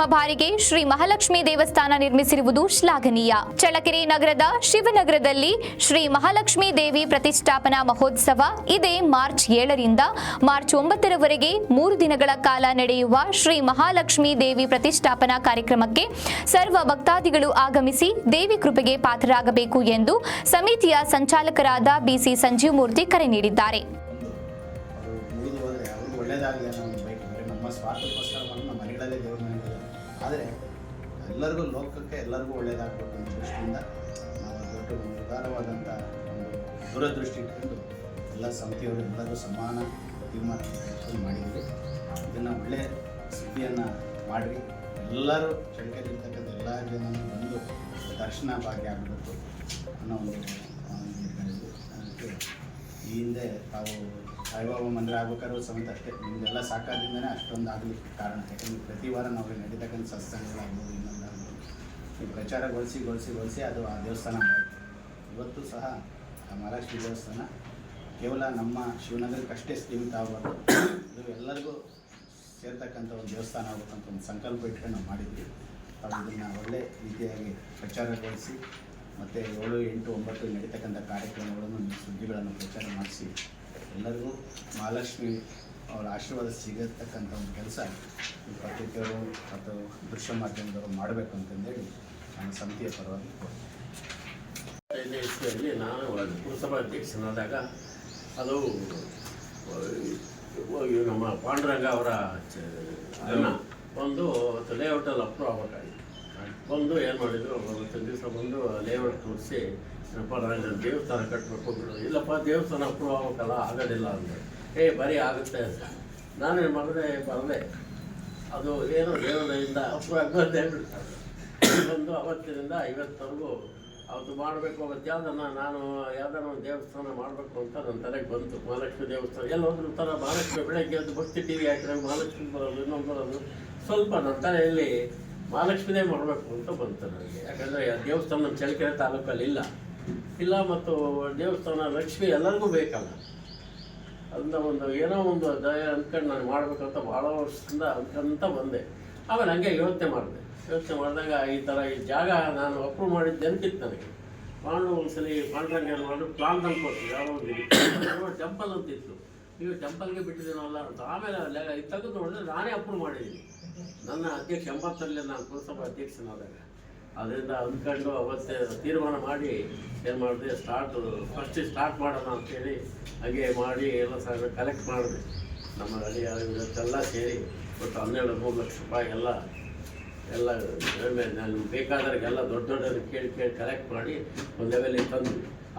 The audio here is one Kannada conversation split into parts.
ಪ್ರಪ್ರಥಮ ಬಾರಿಗೆ ಶ್ರೀ ಮಹಾಲಕ್ಷ್ಮಿ ದೇವಸ್ಥಾನ ನಿರ್ಮಿಸಿರುವುದು ಶ್ಲಾಘನೀಯ. ಚಳ್ಳಕೆರೆ ನಗರದ ಶಿವನಗರದಲ್ಲಿ ಶ್ರೀ ಮಹಾಲಕ್ಷ್ಮಿ ದೇವಿ ಪ್ರತಿಷ್ಠಾಪನಾ ಮಹೋತ್ಸವ ಇದೇ ಮಾರ್ಚ್ ಏಳರಿಂದ ಮಾರ್ಚ್ ಒಂಬತ್ತರವರೆಗೆ ಮೂರು ದಿನಗಳ ಕಾಲ ನಡೆಯುವ ಶ್ರೀ ಮಹಾಲಕ್ಷ್ಮಿ ದೇವಿ ಪ್ರತಿಷ್ಠಾಪನಾ ಕಾರ್ಯಕ್ರಮಕ್ಕೆ ಸರ್ವ ಭಕ್ತಾದಿಗಳು ಆಗಮಿಸಿ ದೇವಿ ಕೃಪೆಗೆ ಪಾತ್ರರಾಗಬೇಕು ಎಂದು ಸಮಿತಿಯ ಸಂಚಾಲಕರಾದ ಬಿಸಿ ಸಂಜೀವ್ ಮೂರ್ತಿ ಕರೆ ನೀಡಿದ್ದಾರೆ. ಆದರೆ ಎಲ್ಲರಿಗೂ ಲೋಕಕ್ಕೆ ಎಲ್ಲರಿಗೂ ಒಳ್ಳೆಯದಾಗಬೇಕು ಅನ್ನೋ ದೃಷ್ಟಿಯಿಂದ ನಾವು ದೊಡ್ಡ ಉದಾರವಾದಂಥ ಒಂದು ದೂರದೃಷ್ಟಿ ಇಟ್ಕೊಂಡು ಎಲ್ಲ ಸಮಿತಿಯವರು ಎಲ್ಲರಿಗೂ ಸಮಾನ ತೀರ್ಮಾನ ತೆಗೆದುಕೊಂಡು ಮಾಡಿದ್ದೀವಿ ಇದನ್ನು ಒಳ್ಳೆಯ ಸುದ್ದಿಯನ್ನು ಮಾಡಿರಿ ಎಲ್ಲರೂ ಚಳಿಕೆಯಲ್ಲಿರ್ತಕ್ಕಂಥ ಎಲ್ಲ ಜನರು ಬಂದು ದರ್ಶನ ಭಾಗ್ಯ ಆಗಬೇಕು ಅನ್ನೋ ಒಂದು ಈ ಹಿಂದೆ ತಾವು ಸಾಯಿಬಾಬಾ ಮಂದಿರ ಆಗ್ಬೇಕಾದ್ರೂ ಸಮೇತ ಅಷ್ಟೇ. ನಿಮಗೆಲ್ಲ ಸಾಕಾದಿಂದನೇ ಅಷ್ಟೊಂದು ಆಗಲಿಕ್ಕೆ ಕಾರಣ. ಯಾಕಂದರೆ ಪ್ರತಿ ವಾರ ನಾವು ನಡೀತಕ್ಕಂಥ ಸತ್ಸಂಗಗಳಾಗ್ಬೋದು ಇನ್ನೊಂದಾಗ್ಬೋದು ಈ ಪ್ರಚಾರಗೊಳಿಸಿ ಗೊಳಿಸಿ ಗೊಳಿಸಿ ಅದು ಆ ದೇವಸ್ಥಾನ ಇವತ್ತು ಸಹ ಆ ಮಹಾಲಕ್ಷ್ಮಿ ದೇವಸ್ಥಾನ ಕೇವಲ ನಮ್ಮ ಶಿವನಗರಕ್ಕಷ್ಟೇ ಸೀಮಿತ ಆಗಬಾರ್ದು. ಇದು ಎಲ್ಲರಿಗೂ ಸೇರ್ತಕ್ಕಂಥ ಒಂದು ದೇವಸ್ಥಾನ ಆಗ್ಬೇಕಂತ ಒಂದು ಸಂಕಲ್ಪ ಇಟ್ಕೊಂಡು ನಾವು ಮಾಡಿದ್ವಿ. ಅದನ್ನು ಒಳ್ಳೆ ರೀತಿಯಾಗಿ ಪ್ರಚಾರಗೊಳಿಸಿ ಮತ್ತು ಏಳು ಎಂಟು ಒಂಬತ್ತು ನಡೀತಕ್ಕಂಥ ಕಾರ್ಯಕ್ರಮಗಳನ್ನು, ಸುದ್ದಿಗಳನ್ನು ಪ್ರಚಾರ ಮಾಡಿಸಿ ಎಲ್ಲರಿಗೂ ಮಹಾಲಕ್ಷ್ಮಿ ಅವರ ಆಶೀರ್ವಾದ ಸಿಗತಕ್ಕಂಥ ಒಂದು ಕೆಲಸ ಈ ಪತ್ರಿಕೆಯವರು ಮತ್ತು ದೃಶ್ಯ ಮಾಧ್ಯಮದವರು ಮಾಡಬೇಕು ಅಂತಂದೇಳಿ ನಾನು ಸಮಿತಿಯ ಪರವಾಗಿ ಕೋರ್ತೇನೆ ನಾನು ಪುರಸಭಾ ಅಧ್ಯಕ್ಷನಾದಾಗ ಅದು ನಮ್ಮ ಪಾಂಡುರಂಗ ಅವರ ಒಂದು ಲೇಔಟಲ್ಲಿ ಅಪ್ರೂವ್ ಆಗಬೇಕಾಗಿತ್ತು. ಬಂದು ಏನು ಮಾಡಿದ್ರು, ಒಂದು ದಿವಸ ಬಂದು ಲೇಔಟ್ ತೋರಿಸಿ ದೇವಸ್ಥಾನ ಕಟ್ಟಬೇಕು ಬಿಡೋದು ಇಲ್ಲಪ್ಪ, ದೇವಸ್ಥಾನ ಅಪ್ರೂವ್ ಆಗಬೇಕಲ್ಲ ಆಗೋದಿಲ್ಲ ಅಂದರೆ ಏ, ಬರೀ ಆಗುತ್ತೆ ಅಂತ. ನಾನೇನು ಮಾಡಿದೆ? ಬರದೆ ಅದು ಏನು ದೇವರಿಂದ ಅಪ್ರೂವ್ ಆಗೋದೇ ಬಿಡ್ತಾರೆ ಬಂದು ಅವತ್ತಿನಿಂದ ಐವತ್ತರೆಗೂ ಅವತ್ತು ಮಾಡಬೇಕು. ಅವತ್ತು ಯಾವ್ದನ್ನ ನಾನು ಯಾವ್ದಾರ ಒಂದು ದೇವಸ್ಥಾನ ಮಾಡಬೇಕು ಅಂತ ನನ್ನ ತಲೆಗೆ ಬಂತು. ಮಹಾಲಕ್ಷ್ಮಿ ದೇವಸ್ಥಾನ. ಎಲ್ಲ ಹೋದ್ರು ಥರ ಮಹಾಲಕ್ಷ್ಮಿ ಬೆಳಗ್ಗೆ ಅದು ಭಕ್ತಿ ಟಿ ವಿ ಹಾಕಿದ್ರೆ ಮಹಾಲಕ್ಷ್ಮಿ ಬರೋದು, ಇನ್ನೊಂದು ಬರೋದು. ಸ್ವಲ್ಪ ನನ್ನ ತಲೆಯಲ್ಲಿ ಮಹಾಲಕ್ಷ್ಮಿನೇ ಮಾಡಬೇಕು ಅಂತ ಬಂತು ನನಗೆ. ಯಾಕಂದರೆ ದೇವಸ್ಥಾನ ನಮ್ಮ ಚಳ್ಳಕೆರೆ ತಾಲೂಕಲ್ಲಿ ಇಲ್ಲ. ಇಲ್ಲ ಮತ್ತು ದೇವಸ್ಥಾನ, ಲಕ್ಷ್ಮಿ ಎಲ್ಲರಿಗೂ ಬೇಕಲ್ಲ. ಅದನ್ನ ಒಂದು ಏನೋ ಒಂದು ದಯ ಅಂದ್ಕೊಂಡು ನಾನು ಮಾಡಬೇಕಂತ ಭಾಳ ವರ್ಷದಿಂದ ಅಂದ್ಕೊಂತ ಬಂದೆ. ಆಮೇಲೆ ಹಂಗೆ ಯೋಚನೆ ಮಾಡಿದೆ. ಯೋಚನೆ ಮಾಡಿದಾಗ ಈ ಥರ ಈ ಜಾಗ ನಾನು ಅಪ್ರೂವ್ ಮಾಡಿದ್ದು ಅಂತಿತ್ತು ನನಗೆ. ಪಾಂಡು ಒಂದ್ಸಲಿ ಪಾಂಡ್ರಂಗ ಏನು ಮಾಡಿ ಪ್ಲಾನ್ ತಂದ್ಕೊಡ್ತೀವಿ ಯಾವ ಒಂದು ಟೆಂಪಲ್ ಅಂತಿತ್ತು. ನೀವು ಟೆಂಪಲ್ಗೆ ಬಿಟ್ಟಿದ್ದೀನಲ್ಲ ಅಂತ. ಆಮೇಲೆ ತೆಗೆದು ನೋಡಿದ್ರೆ ನಾನೇ ಅಪ್ರೂವ್ ಮಾಡಿದ್ದೀನಿ. ನನ್ನ ಅಧ್ಯಕ್ಷ ಎಂಬತ್ತರಲ್ಲಿ ನಾನು ಪುರಸಭಾ ಅಧ್ಯಕ್ಷನಾದಾಗ. ಅದರಿಂದ ಅಂದ್ಕೊಂಡು ಅವತ್ತೇ ತೀರ್ಮಾನ ಮಾಡಿ ಏನು ಮಾಡಿದೆ ಸ್ಟಾರ್ಟ್ ಫಸ್ಟ್ ಸ್ಟಾರ್ಟ್ ಮಾಡೋಣ ಅಂತೇಳಿ ಹಾಗೆ ಮಾಡಿ ಎಲ್ಲ ಸಹ ಕಲೆಕ್ಟ್ ಮಾಡಿದೆ. ನಮ್ಮ ಹಳ್ಳಿಯ ಇವತ್ತೆಲ್ಲ ಸೇರಿ ಒಟ್ಟು ಹನ್ನೆರಡು, ಮೂರು ಲಕ್ಷ ರೂಪಾಯಿ ಎಲ್ಲ ಎಲ್ಲ ನಾನು ಬೇಕಾದವ್ರಿಗೆಲ್ಲ ದೊಡ್ಡ ದೊಡ್ಡವ್ರಿಗೆ ಕೇಳಿ ಕೇಳಿ ಕಲೆಕ್ಟ್ ಮಾಡಿ ಒಂದು ಲೆವೆಲಿಗೆ ತಂದು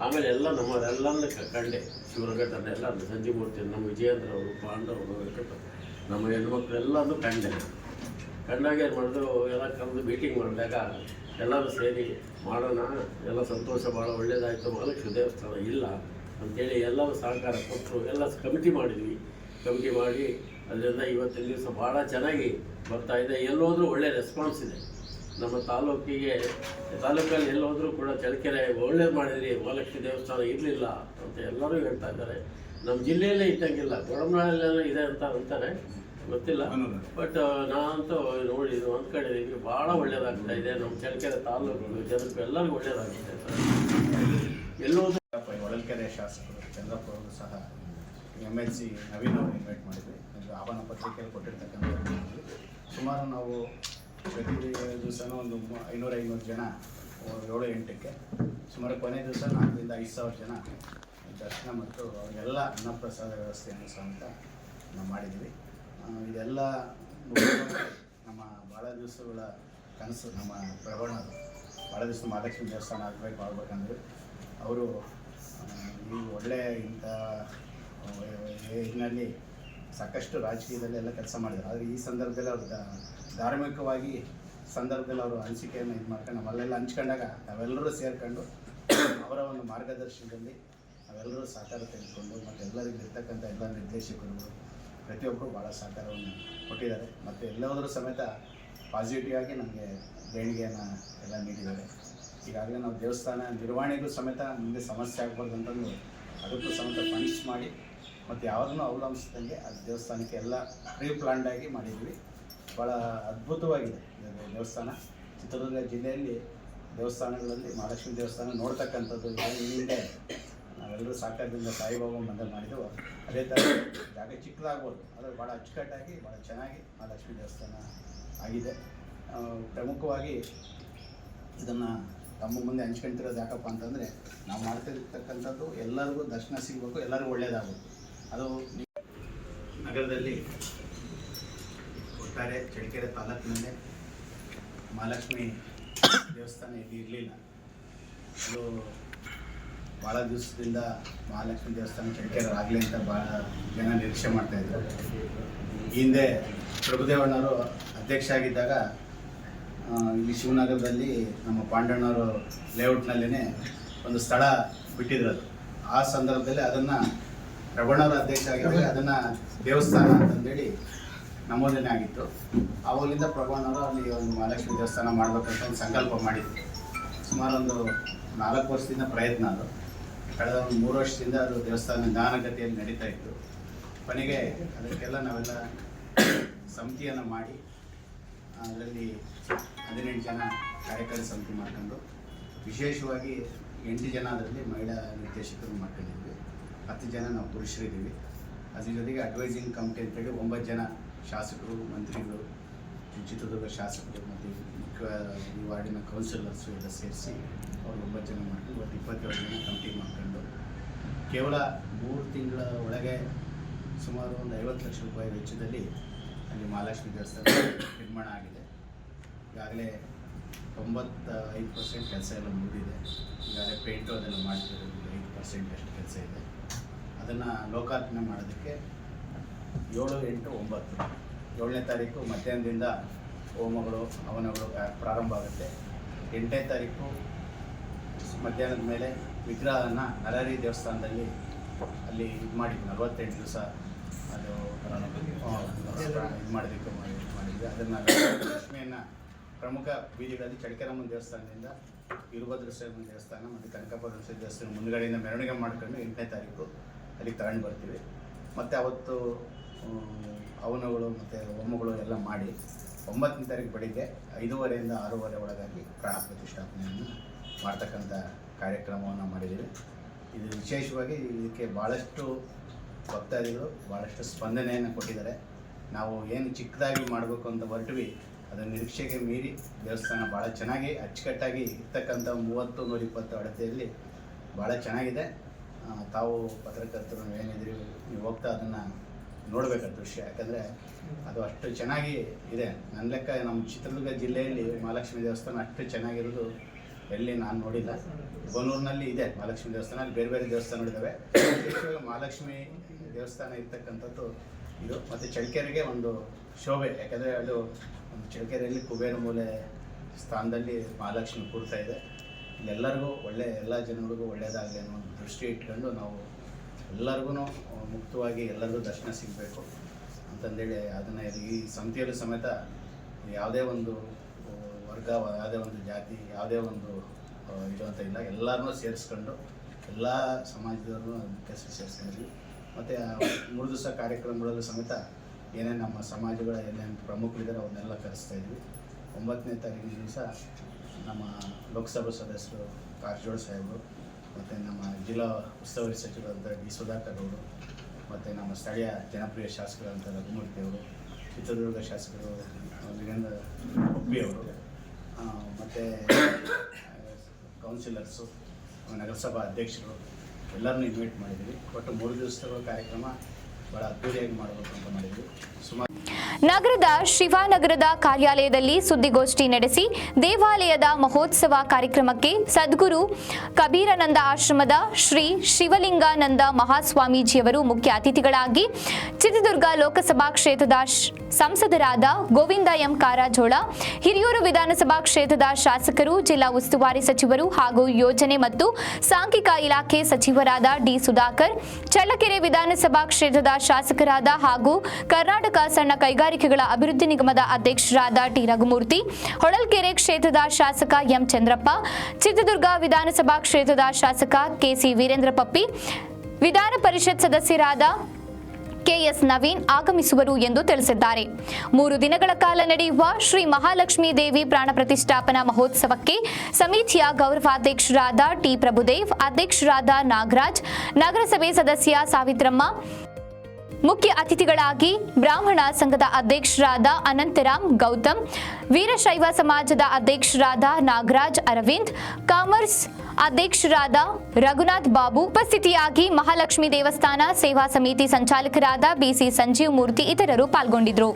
ಆಮೇಲೆ ಎಲ್ಲ ನಮ್ಮದೆಲ್ಲನೂ ಕಂಡೆ. ಶಿವನಗಟ್ಟನ್ನೆಲ್ಲ ಸಂಜೆ ಮೂರ್ತಿ ನಮ್ಮ ವಿಜಯೇಂದ್ರ ಅವರು, ಪಾಂಡವರು ವೆಂಕಟ ನಮ್ಮ ಹೆಣ್ಮಕ್ಳು ಎಲ್ಲನೂ ಕಂಡೆ. ಕಂಡಾಗ ಏನು ಮಾಡಿದ್ರು, ಎಲ್ಲ ಕರೆದು ಮೀಟಿಂಗ್ ಮಾಡಿದಾಗ ಎಲ್ಲರೂ ಸೇರಿ ಮಾಡೋಣ, ಎಲ್ಲ ಸಂತೋಷ ಭಾಳ ಒಳ್ಳೇದಾಯಿತು ಮಹಾಲಕ್ಷ್ಮಿ ದೇವಸ್ಥಾನ ಇಲ್ಲ ಅಂತೇಳಿ ಎಲ್ಲರೂ ಸಹಕಾರ ಕೊಟ್ಟರು ಎಲ್ಲ ಕಮಿಟಿ ಮಾಡಿದ್ವಿ. ಕಮಿಟಿ ಮಾಡಿ ಅದರಿಂದ ಇವತ್ತಿನ ದಿವಸ ಭಾಳ ಚೆನ್ನಾಗಿ ಬರ್ತಾ ಇದೆ. ಎಲ್ಲೋದರೂ ಒಳ್ಳೆ ರೆಸ್ಪಾನ್ಸ್ ಇದೆ. ನಮ್ಮ ತಾಲೂಕಿಗೆ, ತಾಲೂಕಲ್ಲಿ ಎಲ್ಲೋದರೂ ಕೂಡ ಚಳ್ಳಕೆರೆ ಒಳ್ಳೇದು ಮಾಡಿದ್ರಿ, ಮಹಾಲಕ್ಷ್ಮಿ ದೇವಸ್ಥಾನ ಇರಲಿಲ್ಲ ಅಂತ ಎಲ್ಲರೂ ಹೇಳ್ತಾ ಇದ್ದಾರೆ. ನಮ್ಮ ಜಿಲ್ಲೆಯಲ್ಲೇ ಇದ್ದಂಗಿಲ್ಲ ದೊಡ್ಡಮನೆಯಲ್ಲೆಲ್ಲ ಇದೆ ಅಂತ ಅಂತಾರೆ. ಗೊತ್ತಿಲ್ಲ. ಬಟ್ ನಾನಂತೂ ನೋಡಿ ಒಂದ್ ಕಡೆ ಇದ್ರೆ ಭಾಳ ಒಳ್ಳೇದಾಗ್ತಾ ಇದೆ. ನಮ್ಮ ಚಳ್ಳಕೆರೆ ತಾಲೂಕು ಜನಕ್ಕೂ ಎಲ್ಲರಿಗೂ ಒಳ್ಳೇದಾಗ್ತಾ ಇದೆ. ಎಲ್ಲೋ ಹೊಳಲ್ಕೆರೆ ಶಾಸಕರು ಚಂದ್ರಪ್ಪ ಅವರು ಸಹ ಎಂ ಎಲ್ ಸಿ ನವೀನ್ ಅವರು ಇನ್ವೈಟ್ ಮಾಡಿದ್ವಿ ಒಂದು ಆಹ್ವಾನ ಪತ್ರಿಕೆಯಲ್ಲಿ ಕೊಟ್ಟಿರ್ತಕ್ಕಂಥ ಸುಮಾರು ನಾವು ಪ್ರತಿ ದಿವಸನೂ ಒಂದು ಐನೂರ ಐನೂರು ಜನ ಏಳು ಎಂಟಕ್ಕೆ ಸುಮಾರು ಕೊನೆ ದಿವಸ ನಾಲ್ಕರಿಂದ ಐದು ಸಾವಿರ ಜನ ದರ್ಶನ ಮತ್ತು ಅವರಿಗೆಲ್ಲ ಅನ್ನಪ್ರಸಾದ ವ್ಯವಸ್ಥೆಯನ್ನು ಸಮೇತ ನಾವು ಮಾಡಿದ್ವಿ. ಆ, ಇದೆಲ್ಲ ನಮ್ಮ ಭಾಳ ದಿವಸಗಳ ಕನಸು, ನಮ್ಮ ಪ್ರಬಣ ಭಾಳ ದಿವಸ ಮಹಾಲಕ್ಷ್ಮಿ ದೇವಸ್ಥಾನ ಆಗಬೇಕು ಆಗ್ಬೇಕಂದ್ರೆ. ಅವರು ಈ ಒಳ್ಳೆ ಇಂಥ ಏಜ್ನಲ್ಲಿ ಸಾಕಷ್ಟು ರಾಜಕೀಯದಲ್ಲಿ ಎಲ್ಲ ಕೆಲಸ ಮಾಡಿದ್ದಾರೆ. ಆದರೆ ಈ ಸಂದರ್ಭದಲ್ಲಿ ಅವರು ಧಾರ್ಮಿಕವಾಗಿ ಸಂದರ್ಭದಲ್ಲಿ ಅವರು ಅನಿಸಿಕೆಯನ್ನು ಇದು ಮಾಡ್ಕೊಂಡು ನಮ್ಮಲ್ಲೆಲ್ಲ ಹಂಚ್ಕೊಂಡಾಗ ನಾವೆಲ್ಲರೂ ಸೇರಿಕೊಂಡು ಅವರ ಒಂದು ಮಾರ್ಗದರ್ಶನದಲ್ಲಿ ನಾವೆಲ್ಲರೂ ಸಹಕಾರ ತೆಗೆದುಕೊಂಡು ಮತ್ತು ಎಲ್ಲರಿಗೂ ಇರ್ತಕ್ಕಂಥ ಎಲ್ಲ ನಿರ್ದೇಶಕರು ಪ್ರತಿಯೊಬ್ಬರು ಭಾಳ ಸಹಕಾರವನ್ನು ಕೊಟ್ಟಿದ್ದಾರೆ. ಮತ್ತು ಎಲ್ಲೋದ್ರೂ ಸಮೇತ ಪಾಸಿಟಿವ್ ಆಗಿ ನಮಗೆ ದೇಣಿಗೆಯನ್ನು ಎಲ್ಲ ನೀಡಿದ್ದಾರೆ. ಈಗಾಗಲೇ ನಾವು ದೇವಸ್ಥಾನ ನಿರ್ವಹಣೆಗೂ ಸಮೇತ ಮುಂದೆ ಸಮಸ್ಯೆ ಆಗಬಾರ್ದು ಅಂತಂದು ಅದಕ್ಕೂ ಸಮೇತ ಫಂಡ್ಸ್ ಮಾಡಿ, ಮತ್ತು ಯಾವುದನ್ನು ಅವಲಂಬಿಸಿದಂಗೆ ಆ ದೇವಸ್ಥಾನಕ್ಕೆ ಎಲ್ಲ ಪ್ರೀ ಪ್ಲಾನ್ಡ್ ಆಗಿ ಮಾಡಿದ್ವಿ ಭಾಳ ಅದ್ಭುತವಾಗಿದೆ. ದೇವಸ್ಥಾನ ಚಿತ್ರದುರ್ಗ ಜಿಲ್ಲೆಯಲ್ಲಿ ದೇವಸ್ಥಾನಗಳಲ್ಲಿ ಮಹಾಲಕ್ಷ್ಮಿ ದೇವಸ್ಥಾನ ನೋಡ್ತಕ್ಕಂಥದ್ದು ಇಲ್ಲಿಂದ ನಾವೆಲ್ಲರೂ ಸಾಕಾದ್ರಿಂದ ಸಾಯಿಬಾಬಾ ಮಂದಿರ ಮಾಡಿದೆವು. ಅದೇ ಥರ ಜಾಗ ಚಿಕ್ಕದಾಗ್ಬೋದು. ಆದರೆ ಭಾಳ ಅಚ್ಚುಕಟ್ಟಾಗಿ, ಭಾಳ ಚೆನ್ನಾಗಿ ಮಹಾಲಕ್ಷ್ಮಿ ದೇವಸ್ಥಾನ ಆಗಿದೆ. ಪ್ರಮುಖವಾಗಿ ಇದನ್ನು ತಮ್ಮ ಮುಂದೆ ಹಂಚ್ಕೊಂತಿರೋದು ಯಾಕಪ್ಪ ಅಂತಂದರೆ ನಾವು ಮಾಡ್ತಿರ್ತಕ್ಕಂಥದ್ದು ಎಲ್ಲರಿಗೂ ದರ್ಶನ ಸಿಗಬೇಕು, ಎಲ್ಲರಿಗೂ ಒಳ್ಳೆಯದಾಗಬೇಕು ಅದು ನಗರದಲ್ಲಿ ಒಟ್ಟಾರೆ ಚಳ್ಳಕೆರೆ ತಾಲೂಕಿನಲ್ಲೇ ಮಹಾಲಕ್ಷ್ಮಿ ದೇವಸ್ಥಾನ ಇಲ್ಲಿ ಇರಲಿಲ್ಲ. ಅದು ಭಾಳ ದಿವಸದಿಂದ ಮಹಾಲಕ್ಷ್ಮಿ ದೇವಸ್ಥಾನ ಆಗಲಿ ಅಂತ ಭಾಳ ಜನ ನಿರೀಕ್ಷೆ ಮಾಡ್ತಾಯಿದ್ರು ಹಿಂದೆ ಪ್ರಭುದೇವಣ್ಣವರು ಅಧ್ಯಕ್ಷ ಆಗಿದ್ದಾಗ ಇಲ್ಲಿ ಶಿವನಗರದಲ್ಲಿ ನಮ್ಮ ಪಾಂಡಣ್ಣವರು ಲೇಔಟ್ನಲ್ಲೇ ಒಂದು ಸ್ಥಳ ಬಿಟ್ಟಿದ್ರು ಆ ಸಂದರ್ಭದಲ್ಲಿ ಅದನ್ನು ರಮಣವರ ಅಧ್ಯಕ್ಷ ಆಗಿದ್ದಾಗ ಅದನ್ನು ದೇವಸ್ಥಾನ ಅಂತಂದೇಳಿ ನಮೂದನೆ ಆಗಿತ್ತು. ಆವಾಗಿಂದ ಪ್ರಭಾವರು ಅಲ್ಲಿ ಒಂದು ಮಹಾಲಕ್ಷ್ಮಿ ದೇವಸ್ಥಾನ ಮಾಡಬೇಕಂತ ಒಂದು ಸಂಕಲ್ಪ ಮಾಡಿದ್ರು. ಸುಮಾರೊಂದು ನಾಲ್ಕು ವರ್ಷದಿಂದ ಪ್ರಯತ್ನ ಅದು. ಕಳೆದ ಒಂದು ಮೂರು ವರ್ಷದಿಂದ ಅದು ದೇವಸ್ಥಾನ ನಿಧಾನಗತಿಯಲ್ಲಿ ನಡೀತಾ ಇತ್ತು. ಕೊನೆಗೆ ಅದಕ್ಕೆಲ್ಲ ನಾವೆಲ್ಲ ಸಮಿತಿಯನ್ನು ಮಾಡಿ, ಅದರಲ್ಲಿ ಹದಿನೆಂಟು ಜನ ಕಾರ್ಯಕಾರಿ ಸಮಿತಿ ಮಾಡ್ಕೊಂಡು, ವಿಶೇಷವಾಗಿ ಎಂಟು ಜನ ಅದರಲ್ಲಿ ಮಹಿಳಾ ನಿರ್ದೇಶಕರು ಮಾಡ್ಕೊಂಡಿದ್ವಿ. ಹತ್ತು ಜನ ನಾವು ಪುರುಷರಿದ್ದೀವಿ. ಅದ್ರ ಜೊತೆಗೆ ಅಡ್ವೈಸಿಂಗ್ ಕಮಿಟಿ ಅಂತೇಳಿ ಒಂಬತ್ತು ಜನ ಶಾಸಕರು, ಮಂತ್ರಿಗಳು, ಚಿತ್ರದುರ್ಗ ಶಾಸಕರು ಮತ್ತು ಈ ವಾರ್ಡಿನ ಕೌನ್ಸಿಲರ್ಸು ಎಲ್ಲ ಸೇರಿಸಿ ಅವ್ರು ಒಂಬತ್ತು ಜನ ಮಾಡಿ ಇವತ್ತು ಇಪ್ಪತ್ತೇಳು ಜನ ಕಮಿಟಿ ಮಾಡ್ಕೊಂಡು ಕೇವಲ ಮೂರು ತಿಂಗಳ ಒಳಗೆ ಸುಮಾರು ಒಂದು ಐವತ್ತು ಲಕ್ಷ ರೂಪಾಯಿ ವೆಚ್ಚದಲ್ಲಿ ಅಲ್ಲಿ ಮಹಾಲಕ್ಷ್ಮಿ ದೇವಸ್ಥಾನ ನಿರ್ಮಾಣ ಆಗಿದೆ. ಈಗಾಗಲೇ ತೊಂಬತ್ತ ಐದು ಪರ್ಸೆಂಟ್ ಕೆಲಸ ಎಲ್ಲ ಮುಗಿದಿದೆ. ಈಗಾಗಲೇ ಪೇಂಟು ಅದೆಲ್ಲ ಮಾಡ್ತಿರೋದು ಐದು ಪರ್ಸೆಂಟ್ ಅಷ್ಟು ಕೆಲಸ ಇದೆ. ಅದನ್ನು ಲೋಕಾರ್ಪಣೆ ಮಾಡೋದಕ್ಕೆ ಏಳು ಎಂಟು ಒಂಬತ್ತು, ಏಳನೇ ತಾರೀಕು ಮಧ್ಯಾಹ್ನದಿಂದ ಹೋಮಗಳು, ಹವನಗಳು ಪ್ರಾರಂಭ ಆಗುತ್ತೆ. ಎಂಟನೇ ತಾರೀಕು ಮಧ್ಯಾಹ್ನದ ಮೇಲೆ ವಿಗ್ರಹನ ನರಹರಿ ದೇವಸ್ಥಾನದಲ್ಲಿ ಅಲ್ಲಿ ಇದು ಮಾಡಿದ್ವಿ. ನಲವತ್ತೆಂಟು ದಿವಸ ಅದು ಇದು ಮಾಡೋದಕ್ಕೆ ಮಾಡಿ ಮಾಡಿದ್ವಿ. ಅದನ್ನು ಲಕ್ಷ್ಮಿಯನ್ನು ಪ್ರಮುಖ ಬೀದಿಗಳಲ್ಲಿ ಚಳಿಕೆರಮ್ಮನ ದೇವಸ್ಥಾನದಿಂದ ವೀರಭದ್ರ ಸ್ವಾಮಿ ದೇವಸ್ಥಾನ ಮತ್ತು ಕನಕಪುರ ದೇವಸ್ಥಾನ ಮುಂದುಗಡೆಯಿಂದ ಮೆರವಣಿಗೆ ಮಾಡ್ಕೊಂಡು ಎಂಟನೇ ತಾರೀಕು ಅಲ್ಲಿಗೆ ತಗೊಂಡು ಬರ್ತೀವಿ. ಮತ್ತು ಅವತ್ತು ಅವನಗಳು ಮತ್ತು ಹೋಮಗಳು ಎಲ್ಲ ಮಾಡಿ ಒಂಬತ್ತನೇ ತಾರೀಕು ಬೆಳಿಗ್ಗೆ ಐದೂವರೆಯಿಂದ ಆರೂವರೆ ಒಳಗಾಗಿ ಪ್ರಾಣ ಪ್ರತಿಷ್ಠಾಪನೆಯನ್ನು ಮಾಡ್ತಕ್ಕಂಥ ಕಾರ್ಯಕ್ರಮವನ್ನು ಮಾಡಿದ್ದೀವಿ. ಇದು ವಿಶೇಷವಾಗಿ ಇದಕ್ಕೆ ಭಾಳಷ್ಟು ಭಕ್ತಾದಿಗಳು ಭಾಳಷ್ಟು ಸ್ಪಂದನೆಯನ್ನು ಕೊಟ್ಟಿದ್ದಾರೆ. ನಾವು ಏನು ಚಿಕ್ಕದಾಗಿ ಮಾಡಬೇಕು ಅಂತ ಹೊರಟ್ವಿ, ಅದನ್ನು ನಿರೀಕ್ಷೆಗೆ ಮೀರಿ ದೇವಸ್ಥಾನ ಭಾಳ ಚೆನ್ನಾಗಿ ಅಚ್ಚುಕಟ್ಟಾಗಿ ಇರ್ತಕ್ಕಂಥ ಮೂವತ್ತು, ನೂರಿಪ್ಪತ್ತು ಅಳತೆಯಲ್ಲಿ ಭಾಳ ಚೆನ್ನಾಗಿದೆ. ತಾವು ಪತ್ರಕರ್ತರು ಏನಿದ್ರಿ ನೀವು ಹೋಗ್ತಾ ಅದನ್ನು ನೋಡಬೇಕು ದೃಶ್ಯ ಯಾಕಂದರೆ ಅದು ಅಷ್ಟು ಚೆನ್ನಾಗಿ ಇದೆ. ನನ್ನ ಲೆಕ್ಕ ನಮ್ಮ ಚಿತ್ರದುರ್ಗ ಜಿಲ್ಲೆಯಲ್ಲಿ ಮಹಾಲಕ್ಷ್ಮಿ ದೇವಸ್ಥಾನ ಅಷ್ಟು ಚೆನ್ನಾಗಿರೋದು ಎಲ್ಲಿ ನಾನು ನೋಡಿಲ್ಲ. ಬನೂರಿನಲ್ಲಿ ಇದೆ ಮಹಾಲಕ್ಷ್ಮಿ ದೇವಸ್ಥಾನ, ಅಲ್ಲಿ ಬೇರೆ ಬೇರೆ ದೇವಸ್ಥಾನಗಳಿದ್ದಾವೆ ಮಹಾಲಕ್ಷ್ಮಿ ದೇವಸ್ಥಾನ ಇರ್ತಕ್ಕಂಥದ್ದು ಇದು. ಮತ್ತು ಚಳ್ಳಕೆರೆಗೆ ಒಂದು ಶೋಭೆ, ಯಾಕಂದರೆ ಅದು ಚಳ್ಳಕೆರೆಯಲ್ಲಿ ಕುಬೇರ ಮೂಲೆ ಸ್ಥಾನದಲ್ಲಿ ಮಹಾಲಕ್ಷ್ಮಿ ಕೂರ್ತಾ ಇದೆ. ಎಲ್ಲರಿಗೂ ಒಳ್ಳೆ, ಎಲ್ಲ ಜನಗಳಿಗೂ ಒಳ್ಳೆಯದಾಗಲಿ ಅನ್ನೋ ಒಂದು ದೃಷ್ಟಿ ಇಟ್ಕೊಂಡು ನಾವು ಎಲ್ಲರಿಗೂ ಮುಕ್ತವಾಗಿ ಎಲ್ಲರಿಗೂ ದರ್ಶನ ಸಿಗಬೇಕು ಅಂತಂದೇಳಿ ಅದನ್ನು ಈ ಸಮಿತಿಯಲ್ಲೂ ಸಮೇತ ಯಾವುದೇ ಒಂದು ವರ್ಗ, ಯಾವುದೇ ಒಂದು ಜಾತಿ, ಯಾವುದೇ ಒಂದು ಇದು ಅಂತ ಇಲ್ಲ. ಎಲ್ಲರನ್ನೂ ಸೇರಿಸ್ಕೊಂಡು ಎಲ್ಲ ಸಮಾಜದವ್ರನ್ನೂ ಕೆಲಸ ಸೇರಿಸ್ಕೊಂಡಿದ್ವಿ. ಮತ್ತು ಮೂರು ದಿವಸ ಕಾರ್ಯಕ್ರಮಗಳಲ್ಲೂ ಸಮೇತ ಏನೇನು ನಮ್ಮ ಸಮಾಜಗಳ ಏನೇನು ಪ್ರಮುಖರಿದ್ದಾರೆ ಅವನ್ನೆಲ್ಲ ಕರೆಸ್ತಾ ಇದ್ವಿ. ಒಂಬತ್ತನೇ ತಾರೀಕಿನ ದಿವಸ ನಮ್ಮ ಲೋಕಸಭಾ ಸದಸ್ಯರು ಕಾರಜೋಳ ಸಾಹೇಬರು ಮತ್ತು ನಮ್ಮ ಜಿಲ್ಲಾ ಉಸ್ತುವಾರಿ ಸಚಿವರಾದಂಥ ಡಿ ಸುಧಾಕರ್ ಅವರು, ಮತ್ತು ನಮ್ಮ ಸ್ಥಳೀಯ ಜನಪ್ರಿಯ ಶಾಸಕರಾದಂಥ ರಘುಮೂರ್ತಿ ಅವರು, ಚಿತ್ರದುರ್ಗ ಶಾಸಕರು ವೀರೇಂದ್ರ ಅವರು ಮತ್ತು ಕೌನ್ಸಿಲರ್ಸು ನಗರಸಭಾ ಅಧ್ಯಕ್ಷರು, ಎಲ್ಲರನ್ನೂ ಇನ್ವೈಟ್ ಮಾಡಿದ್ದೀವಿ. ಒಟ್ಟು ಮೂರು ದಿವಸಗಳ ಕಾರ್ಯಕ್ರಮ ನಗರದ ಶಿವಾನಗರದ ಕಾರ್ಯಾಲಯದಲ್ಲಿ ಸುದ್ದಿಗೋಷ್ಠಿ ನಡೆಸಿ ದೇವಾಲಯದ ಮಹೋತ್ಸವ ಕಾರ್ಯಕ್ರಮಕ್ಕೆ ಸದ್ಗುರು ಕಬೀರಾನಂದ ಆಶ್ರಮದ ಶ್ರೀ ಶಿವಲಿಂಗಾನಂದ ಮಹಾಸ್ವಾಮೀಜಿಯವರು ಮುಖ್ಯ ಅತಿಥಿಗಳಾಗಿ ಚಿತ್ರದುರ್ಗ ಲೋಕಸಭಾ ಕ್ಷೇತ್ರದ ಸಂಸದರಾದ ಗೋವಿಂದ ಎಂ ಕಾರಾಜೋಳ, ಹಿರಿಯೂರು ವಿಧಾನಸಭಾ ಕ್ಷೇತ್ರದ ಶಾಸಕರು, ಜಿಲ್ಲಾ ಉಸ್ತುವಾರಿ ಸಚಿವರು ಹಾಗೂ ಯೋಜನೆ ಮತ್ತು ಸಾಂಖ್ಯಿಕ ಇಲಾಖೆ ಸಚಿವರಾದ ಡಿ ಸುಧಾಕರ್, ಚಳ್ಳಕೆರೆ ವಿಧಾನಸಭಾ ಕ್ಷೇತ್ರದ ಶಾಸಕರಾದ ಹಾಗೂ ಕರ್ನಾಟಕ ಸಣ್ಣ ಕೈಗಾರಿಕೆಗಳ ಅಭಿವೃದ್ಧಿ ನಿಗಮದ ಅಧ್ಯಕ್ಷರಾದ ಟಿ. ರಘುಮೂರ್ತಿ, ಹೊಳಲ್ಕೆರೆ ಕ್ಷೇತ್ರದ ಶಾಸಕ ಎಂ. ಚಂದ್ರಪ್ಪ, ಚಿತ್ರದುರ್ಗ ವಿಧಾನಸಭಾ ಕ್ಷೇತ್ರದ ಶಾಸಕ ಕೆಸಿ ವೀರೇಂದ್ರ ಪಪ್ಪಿ ವಿಧಾನ ಪರಿಷತ್ ಸದಸ್ಯರಾದ ಕೆಎಸ್ ನವೀನ್ ಆಗಮಿಸುವರು ಎಂದು ತಿಳಿಸಿದ್ದಾರೆ. ಮೂರು ದಿನಗಳ ಕಾಲ ನಡೆಯುವ ಶ್ರೀ ಮಹಾಲಕ್ಷ್ಮೀ ದೇವಿ ಪ್ರಾಣ ಪ್ರತಿಷ್ಠಾಪನಾ ಮಹೋತ್ಸವಕ್ಕೆ ಸಮಿತಿಯ ಗೌರವಾಧ್ಯಕ್ಷರಾದ ಟಿ. ಪ್ರಭುದೇವ್, ಅಧ್ಯಕ್ಷರಾದ ನಾಗರಾಜ್, ನಗರಸಭೆ ಸದಸ್ಯ ಸಾವಿತ್ರಮ್ಮ ಮುಖ್ಯ ಅತಿಥಿಗಳಾಗಿ ಬ್ರಾಹ್ಮಣ ಸಂಘದ ಅಧ್ಯಕ್ಷರಾದ ಅನಂತರಾಮ್ ಗೌತಮ್, ವೀರಶೈವ ಸಮಾಜದ ಅಧ್ಯಕ್ಷರಾದ ನಾಗರಾಜ್ ಅರವಿಂದ್, ಕಾಮರ್ಸ್ ಅಧ್ಯಕ್ಷರಾದ ರಘುನಾಥ್ ಬಾಬು, ಉಪಸ್ಥಿತಿಯಾಗಿ ಮಹಾಲಕ್ಷ್ಮಿ ದೇವಸ್ಥಾನ ಸೇವಾ ಸಮಿತಿ ಸಂಚಾಲಕರಾದ ಬಿಸಿ ಸಂಜೀವ್ ಮೂರ್ತಿ ಇತರರು ಪಾಲ್ಗೊಂಡಿದ್ದರು.